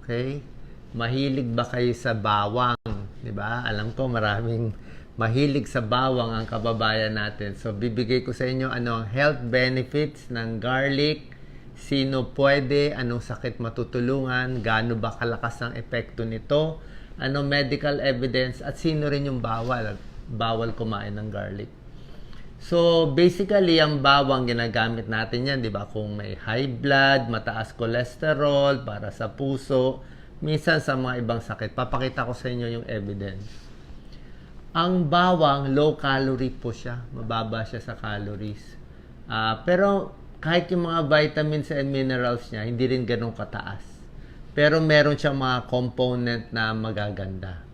Okay? Mahilig ba kayo sa bawang? 'Di ba? Alam ko maraming mahilig sa bawang ang kababayan natin. So bibigay ko sa inyo ano health benefits ng garlic, sino pwede, anong sakit matutulungan, gaano ba kalakas ang epekto nito, ano medical evidence at sino rin yung bawal bawal kumain ng garlic. So, basically, ang bawang ginagamit natin yan, di ba? Kung may high blood, mataas cholesterol, para sa puso, minsan sa mga ibang sakit. Papakita ko sa inyo yung evidence. Ang bawang, low calorie po siya. Mababa siya sa calories. Ah, pero, kahit yung mga vitamins and minerals niya, hindi rin ganun kataas. Pero meron siyang mga component na magaganda.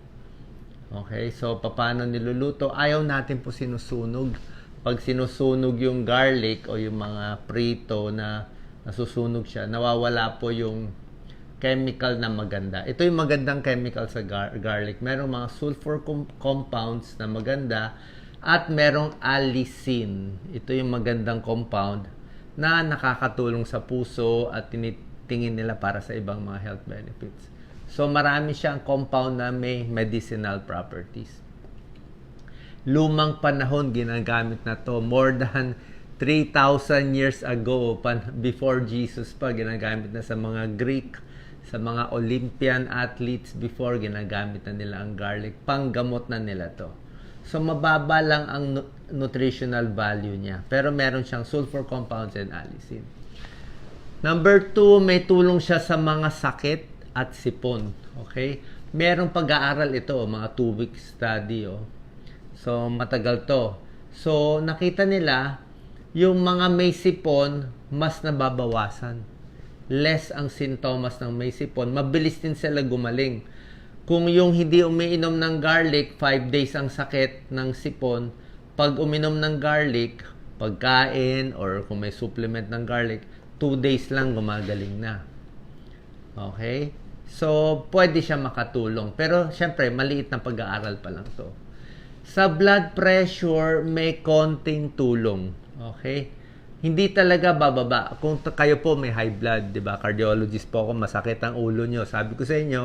Okay, so paano niluluto? Ayaw natin po sinusunog. Pag sinusunog yung garlic o yung mga prito na nasusunog siya, nawawala po yung chemical na maganda. Ito yung magandang chemical sa gar- garlic. Merong mga sulfur com- compounds na maganda at merong allicin. Ito yung magandang compound na nakakatulong sa puso at tinitingin nila para sa ibang mga health benefits. So marami siyang compound na may medicinal properties. Lumang panahon ginagamit na to. More than 3,000 years ago, pan, before Jesus pa, ginagamit na sa mga Greek, sa mga Olympian athletes before, ginagamit na nila ang garlic. Panggamot na nila to. So, mababa lang ang nu- nutritional value niya. Pero meron siyang sulfur compounds and allicin. Number two, may tulong siya sa mga sakit at sipon. Okay? Merong pag-aaral ito, mga two-week study. Oh. So, matagal to. So, nakita nila, yung mga may sipon, mas nababawasan. Less ang sintomas ng may sipon. Mabilis din sila gumaling. Kung yung hindi umiinom ng garlic, 5 days ang sakit ng sipon, pag uminom ng garlic, pagkain, or kung may supplement ng garlic, 2 days lang gumagaling na. Okay? So, pwede siya makatulong. Pero, syempre, maliit na pag-aaral pa lang to. Sa blood pressure, may konting tulong. Okay? Hindi talaga bababa. Kung kayo po may high blood, di ba? Cardiologist po ako, masakit ang ulo nyo. Sabi ko sa inyo,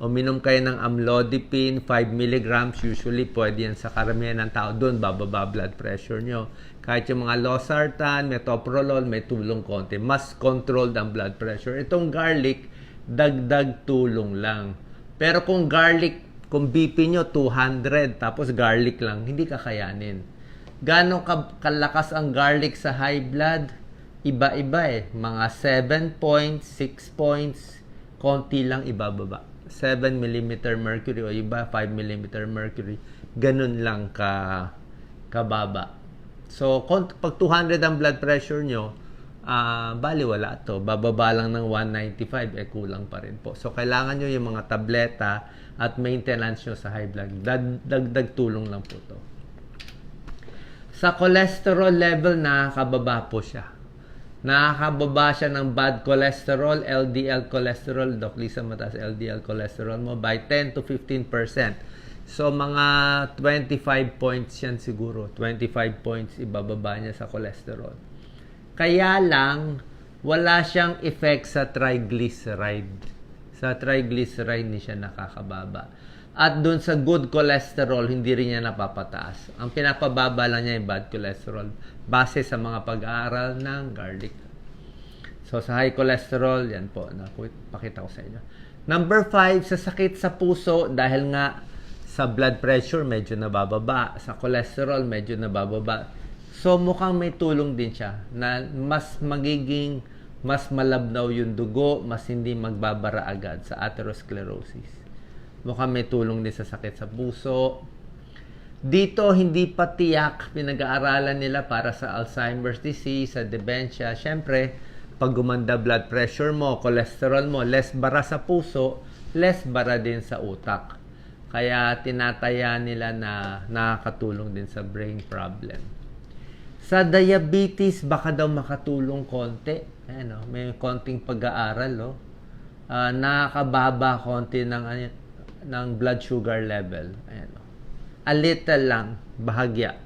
uminom kayo ng amlodipine, 5 milligrams, usually pwede yan sa karamihan ng tao. Doon, bababa blood pressure nyo. Kahit yung mga losartan, metoprolol, may tulong konti. Mas controlled ang blood pressure. Itong garlic, dagdag tulong lang. Pero kung garlic, kung BP nyo 200, tapos garlic lang, hindi kakayanin. Gano'ng ka- kalakas ang garlic sa high blood? Iba-iba eh. Mga 7 points, 6 points, konti lang ibababa. 7 mm mercury o iba 5 mm mercury. Ganun lang ka kababa. So, pag 200 ang blood pressure nyo, ah bali wala to. Bababa lang ng 195, eh kulang pa rin po. So, kailangan nyo yung mga tableta at maintenance nyo sa high blood. Dag, dagdag tulong lang po to. Sa cholesterol level, nakakababa po siya. Nakakababa siya ng bad cholesterol, LDL cholesterol. Doc Lisa, mataas LDL cholesterol mo by 10 to 15%. So, mga 25 points yan siguro. 25 points ibababa niya sa cholesterol. Kaya lang, wala siyang effect sa triglyceride. Sa triglyceride hindi siya nakakababa. At dun sa good cholesterol, hindi rin niya napapataas. Ang pinapababa lang niya yung bad cholesterol base sa mga pag-aaral ng garlic. So, sa high cholesterol, yan po. Pakita ko sa inyo. Number five, sa sakit sa puso, dahil nga sa blood pressure, medyo nabababa. Sa cholesterol, medyo nabababa. So, mukhang may tulong din siya na mas magiging mas malabnaw yung dugo, mas hindi magbabara agad sa atherosclerosis. Mukhang may tulong din sa sakit sa puso. Dito, hindi pa tiyak pinag-aaralan nila para sa Alzheimer's disease, sa dementia. Siyempre, pag gumanda blood pressure mo, cholesterol mo, less bara sa puso, less bara din sa utak. Kaya tinataya nila na nakakatulong din sa brain problem. Sa diabetes, baka daw makatulong konti. Ayan, oh, may konting pag-aaral. Oh. Ah, nakakababa konti ng, ano, ng blood sugar level. Ayan, oh. A little lang, bahagya.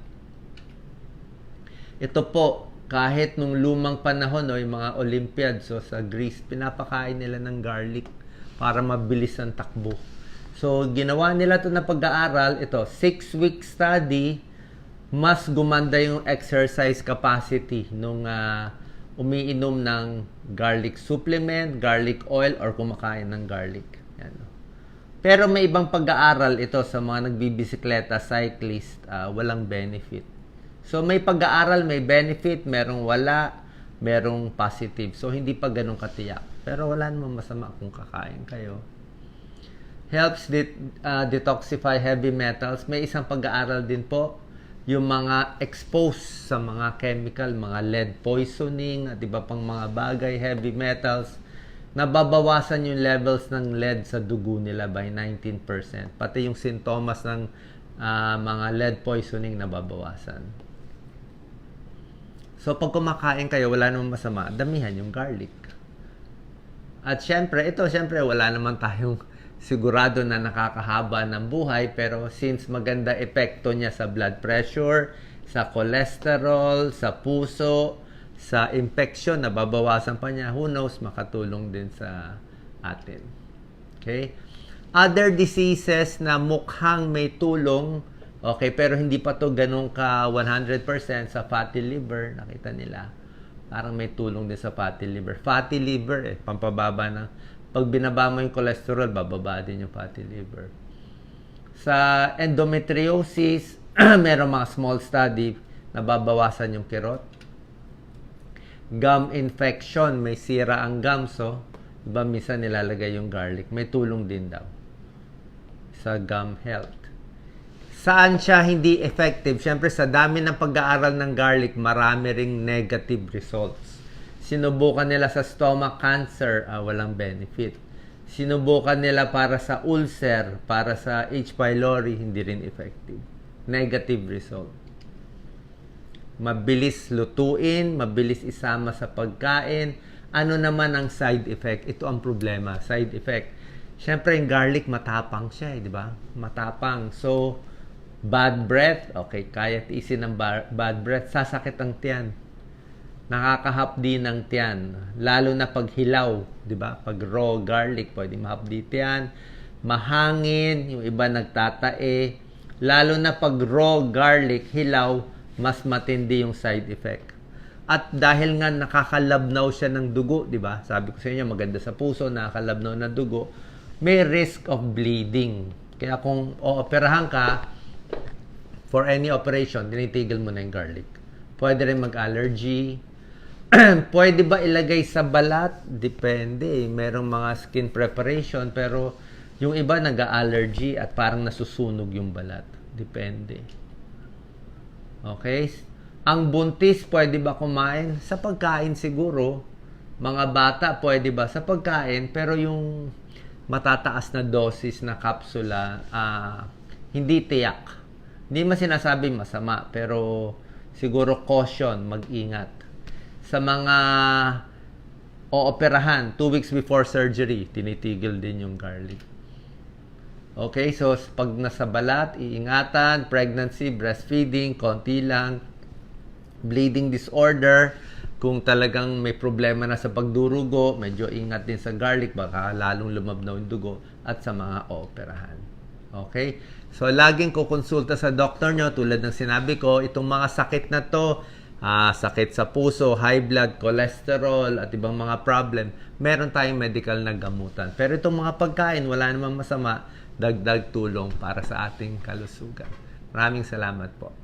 Ito po, kahit nung lumang panahon, no, yung mga Olympiad, so sa Greece, pinapakain nila ng garlic para mabilis ang takbo. So, ginawa nila ito na pag-aaral. Ito, 6-week study, mas gumanda yung exercise capacity nung ah, umiinom ng garlic supplement, garlic oil, or kumakain ng garlic. Yan. Pero may ibang pag-aaral ito sa mga nagbibisikleta, cyclist, ah, walang benefit. So may pag-aaral, may benefit, merong wala, merong positive. So hindi pa ganun katiyak. Pero wala namang masama kung kakain kayo. Helps det- ah, detoxify heavy metals. May isang pag-aaral din po yung mga exposed sa mga chemical, mga lead poisoning at iba pang mga bagay, heavy metals, nababawasan yung levels ng lead sa dugo nila by 19%. Pati yung sintomas ng ah, mga lead poisoning nababawasan. So, pag kumakain kayo, wala namang masama, damihan yung garlic. At syempre, ito syempre wala naman tayong sigurado na nakakahaba ng buhay pero since maganda epekto niya sa blood pressure, sa cholesterol, sa puso, sa infection, nababawasan pa niya, who knows, makatulong din sa atin. Okay? Other diseases na mukhang may tulong, okay, pero hindi pa to ganun ka 100% sa fatty liver, nakita nila parang may tulong din sa fatty liver. Fatty liver, eh, pampababa ng, pag binaba mo yung cholesterol, bababa din yung fatty liver. Sa endometriosis, meron mga small study na babawasan yung kirot. Gum infection, may sira ang gums, so, iba minsan nilalagay yung garlic. May tulong din daw sa gum health. Saan siya hindi effective? Siyempre, sa dami ng pag-aaral ng garlic, marami ring negative results. Sinubukan nila sa stomach cancer, ah, walang benefit. Sinubukan nila para sa ulcer, para sa H. pylori, hindi rin effective. Negative result. Mabilis lutuin, mabilis isama sa pagkain. Ano naman ang side effect? Ito ang problema, side effect. Siyempre, yung garlic, matapang siya, eh, di ba? Matapang. So, bad breath, okay, kaya tiisin ng ba- bad breath, sasakit ang tiyan. Nakakahapdi ng tiyan. Lalo na pag hilaw, di ba? Pag raw garlic, pwede mahapdi tiyan. Mahangin, yung iba nagtatae. Lalo na pag raw garlic, hilaw, mas matindi yung side effect. At dahil nga nakakalabnaw siya ng dugo, di ba? Sabi ko sa inyo, maganda sa puso, nakakalabnaw ng dugo, may risk of bleeding. Kaya kung ooperahan ka, for any operation, tinitigil mo na yung garlic. Pwede rin mag-allergy. Pwede ba ilagay sa balat? Depende. Merong mga skin preparation, pero yung iba nag-allergy at parang nasusunog yung balat. Depende. Okay? Ang buntis, pwede ba kumain? Sa pagkain siguro. Mga bata, pwede ba? Sa pagkain, pero yung matataas na dosis na kapsula, ah, hindi tiyak. Hindi man sinasabi masama, pero siguro caution, mag-ingat. Sa mga ooperahan, two weeks before surgery, tinitigil din yung garlic. Okay, so pag nasa balat, iingatan, pregnancy, breastfeeding, konti lang, bleeding disorder, kung talagang may problema na sa pagdurugo, medyo ingat din sa garlic, baka lalong lumabnaw yung dugo, at sa mga ooperahan. Okay? So, laging kukonsulta sa doktor nyo, tulad ng sinabi ko, itong mga sakit na to, ah, sakit sa puso, high blood, cholesterol, at ibang mga problem, meron tayong medical na gamutan. Pero itong mga pagkain, wala namang masama, dagdag tulong para sa ating kalusugan. Maraming salamat po.